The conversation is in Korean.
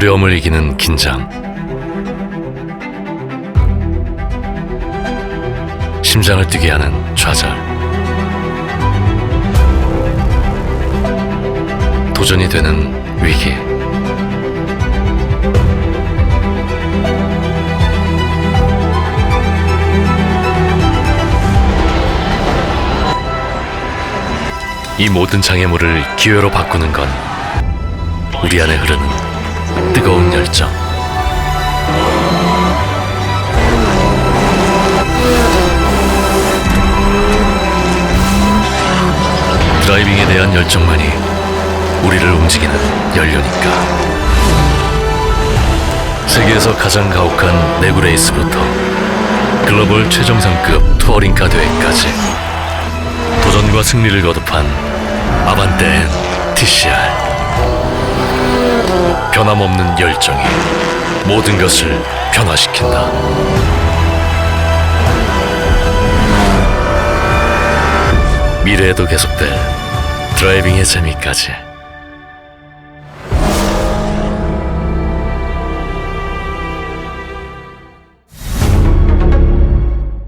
두려움을 이기는 긴장. 심장을 뛰게 하는 좌절. 도전이 되는 위기. 이 모든 장애물을 기회로 바꾸는 건 우리 안에 흐르는 뜨거운 열정. 드라이빙에 대한 열정만이 우리를 움직이는 연료니까. 세계에서 가장 가혹한 내구 레이스부터 글로벌 최정상급 투어링카 대회까지 도전과 승리를 거듭한 아반떼 TCR 변함없는 열정이 모든 것을 변화시킨다. 미래에도 계속될 드라이빙의 재미까지.